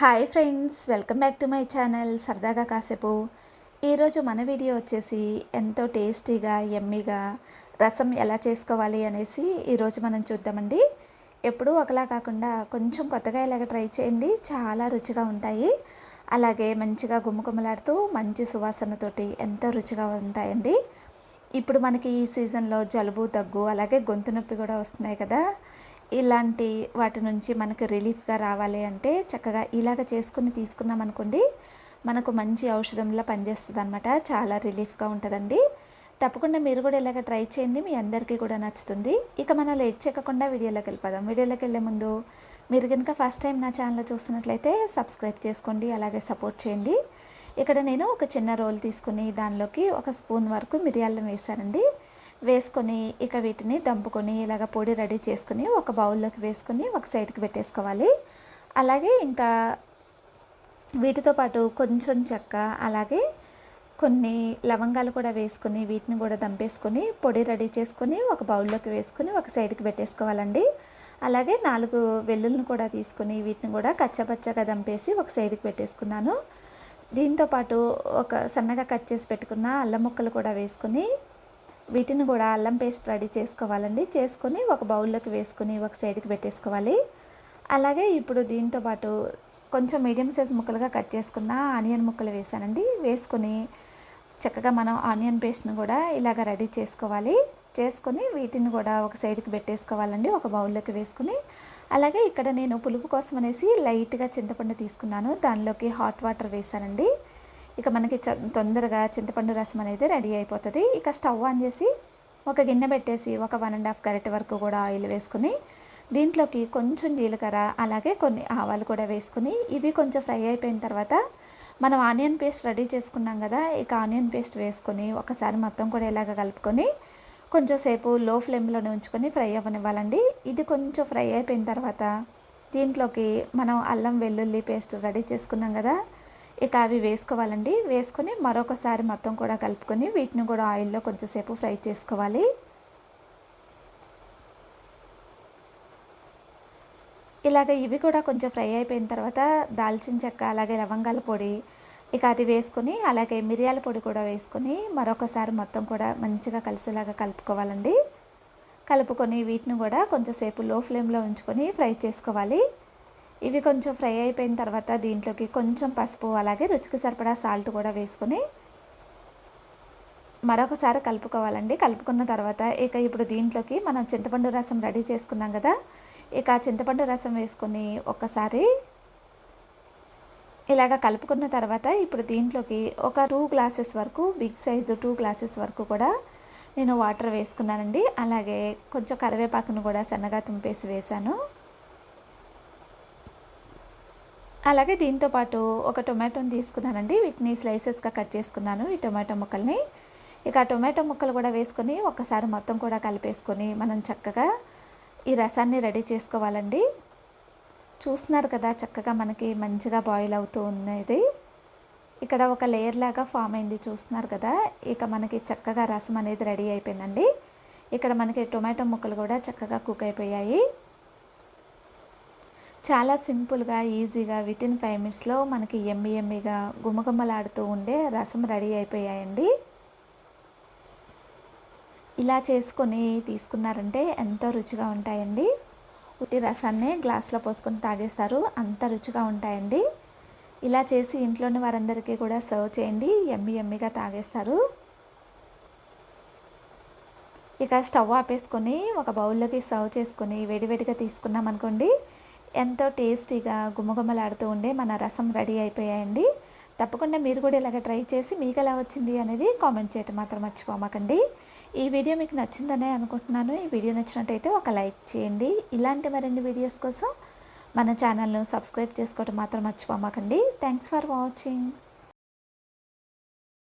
Hi friends welcome back to my channel సరదాగా కాసేపు. ఈరోజు మన వీడియో వచ్చేసి ఎంతో టేస్టీగా ఎమ్మీగా రసం ఎలా చేసుకోవాలి అనేసి ఈరోజు మనం చూద్దామండి. ఎప్పుడూ ఒకలా కాకుండా కొంచెం కొత్తగా ఇలాగ ట్రై చేయండి. చాలా రుచిగా ఉంటాయి. అలాగే మంచిగా గుమ్మగుమ్మలాడుతూ మంచి సువాసనతోటి ఎంతో రుచిగా ఉంటాయండి. ఇప్పుడు మనకి ఈ సీజన్లో జలుబు దగ్గు అలాగే గొంతు నొప్పి కూడా వస్తున్నాయి కదా. ఇలాంటి వాటి నుంచి మనకు రిలీఫ్గా రావాలి అంటే చక్కగా ఇలాగ చేసుకుని తీసుకున్నాం అనుకోండి మనకు మంచి ఔషధంలా పనిచేస్తుంది అనమాట చాలా రిలీఫ్గా ఉంటుందండి. తప్పకుండా మీరు కూడా ఇలాగ ట్రై చేయండి. మీ అందరికీ కూడా నచ్చుతుంది. ఇక మనం లేట్ చేయకుండా వీడియోలోకి వెళ్ళిపోదాం. వీడియోలోకి వెళ్ళే ముందు మీరు కనుక ఫస్ట్ టైం నా ఛానల్ చూస్తున్నట్లయితే సబ్స్క్రైబ్ చేసుకోండి అలాగే సపోర్ట్ చేయండి. ఇక్కడ నేను ఒక చిన్న రోల్ తీసుకుని దానిలోకి ఒక స్పూన్ వరకు మిరియాలను వేశానండి. వేసుకొని ఇక వీటిని దంపుకొని ఇలాగ పొడి రెడీ చేసుకొని ఒక బౌల్లోకి వేసుకొని ఒక సైడ్కి పెట్టేసుకోవాలి. అలాగే ఇంకా వీటితో పాటు కొంచెం చెక్క అలాగే కొన్ని లవంగాలు కూడా వేసుకుని వీటిని కూడా దంపేసుకొని పొడి రెడీ చేసుకొని ఒక బౌల్లోకి వేసుకొని ఒక సైడ్కి పెట్టేసుకోవాలండి. అలాగే నాలుగు వెల్లుల్ని కూడా తీసుకొని వీటిని కూడా కచ్చపచ్చగా దంపేసి ఒక సైడ్కి పెట్టేసుకున్నాను. దీంతోపాటు ఒక సన్నగా కట్ చేసి పెట్టుకున్న అల్లం ముక్కలు కూడా వేసుకొని వీటిని కూడా అల్లం పేస్ట్ రెడీ చేసుకోవాలండి. చేసుకొని ఒక బౌల్లోకి వేసుకుని ఒక సైడ్కి పెట్టేసుకోవాలి. అలాగే ఇప్పుడు దీంతో పాటు కొంచెం మీడియం సైజ్ ముక్కలుగా కట్ చేసుకున్న ఆనియన్ ముక్కలు వేసానండి. వేసుకొని చక్కగా మనం ఆనియన్ పేస్ట్ని కూడా ఇలాగ రెడీ చేసుకోవాలి. చేసుకొని వీటిని కూడా ఒక సైడ్కి పెట్టేసుకోవాలండి. ఒక బౌల్లోకి వేసుకుని. అలాగే ఇక్కడ నేను పులుపు కోసం అనేసి లైట్గా చింతపండు తీసుకున్నాను. దానిలోకి హాట్ వాటర్ వేసానండి. ఇక మనకి తొందరగా చింతపండు రసం అనేది రెడీ అయిపోతుంది. ఇక స్టవ్ ఆన్ చేసి ఒక గిన్నె పెట్టేసి ఒక వన్ అండ్ హాఫ్ గరిటె వరకు కూడా ఆయిల్ వేసుకుని దీంట్లోకి కొంచెం జీలకర్ర అలాగే కొన్ని ఆవాలు కూడా వేసుకుని ఇవి కొంచెం ఫ్రై అయిపోయిన తర్వాత మనం ఆనియన్ పేస్ట్ రెడీ చేసుకున్నాం కదా ఇక ఆనియన్ పేస్ట్ వేసుకొని ఒకసారి మొత్తం కూడా ఇలాగ కలుపుకొని కొంచెం సేపు లో ఫ్లేమ్లోనే ఉంచుకొని ఫ్రై అవ్వనివ్వాలండి. ఇది కొంచెం ఫ్రై అయిపోయిన తర్వాత దీంట్లోకి మనం అల్లం వెల్లుల్లి పేస్ట్ రెడీ చేసుకున్నాం కదా ఇక అవి వేసుకోవాలండి. వేసుకొని మరొకసారి మొత్తం కూడా కలుపుకొని వీటిని కూడా ఆయిల్లో కొంచెంసేపు ఫ్రై చేసుకోవాలి. ఇలాగ ఇవి కూడా కొంచెం ఫ్రై అయిపోయిన తర్వాత దాల్చిన చెక్క అలాగే లవంగాల పొడి ఇక అది వేసుకొని అలాగే మిరియాల పొడి కూడా వేసుకొని మరొకసారి మొత్తం కూడా మంచిగా కలిసేలాగా కలుపుకోవాలండి. కలుపుకొని వీటిని కూడా కొంచెంసేపు లో ఫ్లేమ్లో ఉంచుకొని ఫ్రై చేసుకోవాలి. ఇవి కొంచెం ఫ్రై అయిపోయిన తర్వాత దీంట్లోకి కొంచెం పసుపు అలాగే రుచికి సరిపడా సాల్ట్ కూడా వేసుకొని మరొకసారి కలుపుకోవాలండి. కలుపుకున్న తర్వాత ఇక ఇప్పుడు దీంట్లోకి మనం చింతపండు రసం రెడీ చేసుకున్నాం కదా ఇక చింతపండు రసం వేసుకొని ఒక్కసారి ఇలాగ కలుపుకున్న తర్వాత ఇప్పుడు దీంట్లోకి ఒక టూ గ్లాసెస్ వరకు బిగ్ సైజు టూ గ్లాసెస్ వరకు కూడా నేను వాటర్ వేసుకున్నానండి. అలాగే కొంచెం కరివేపాకును కూడా సన్నగా తుంపేసి వేశాను. అలాగే దీంతోపాటు ఒక టొమాటోని తీసుకున్నానండి. వీటిని స్లైసెస్గా కట్ చేసుకున్నాను ఈ టొమాటో ముక్కల్ని. ఇక ఆ టొమాటో ముక్కలు కూడా వేసుకొని ఒక్కసారి మొత్తం కూడా కలిపేసుకొని మనం చక్కగా ఈ రసాన్ని రెడీ చేసుకోవాలండి. చూస్తున్నారు కదా చక్కగా మనకి మంచిగా బాయిల్ అవుతూ ఉన్నది. ఇక్కడ ఒక లేయర్ లాగా ఫామ్ అయింది చూస్తున్నారు కదా. ఇక మనకి చక్కగా రసం అనేది రెడీ అయిపోయిందండి. ఇక్కడ మనకి టొమాటో ముక్కలు కూడా చక్కగా కుక్ అయిపోయాయి. చాలా సింపుల్గా ఈజీగా విత్ ఇన్ ఫైవ్ మినిట్స్లో మనకి ఎమ్మి ఎమ్మిగా గుమగుమలాడుతూ ఉండే రసం రెడీ అయిపోయాయండి. ఇలా చేసుకొని తీసుకున్నారంటే ఎంతో రుచిగా ఉంటాయండి. ఉట్టి రసాన్ని గ్లాస్లో పోసుకొని తాగేస్తారు అంత రుచిగా ఉంటాయండి. ఇలా చేసి ఇంట్లోని వారందరికీ కూడా సర్వ్ చేయండి ఎమ్మి ఎమ్మిగా తాగేస్తారు. ఇక స్టవ్ ఆపేసుకొని ఒక బౌల్లోకి సర్వ్ చేసుకొని వేడివేడిగా తీసుకున్నాం అనుకోండి ఎంతో టేస్టీగా గుమగుమలాడుతూ ఉండే మన రసం రెడీ అయిపోయాయండి. తప్పకుండా మీరు కూడా ఇలాగ ట్రై చేసి మీకు ఎలా వచ్చింది అనేది కామెంట్ చేయటం మాత్రం మర్చిపోమాకండి. ఈ వీడియో మీకు నచ్చిందనే అనుకుంటున్నాను. ఈ వీడియో నచ్చినట్టయితే ఒక లైక్ చేయండి. ఇలాంటి మరిన్ని వీడియోస్ కోసం మన ఛానల్ను సబ్స్క్రైబ్ చేసుకోవటం మాత్రం మర్చిపోమాకండి. Thanks for watching.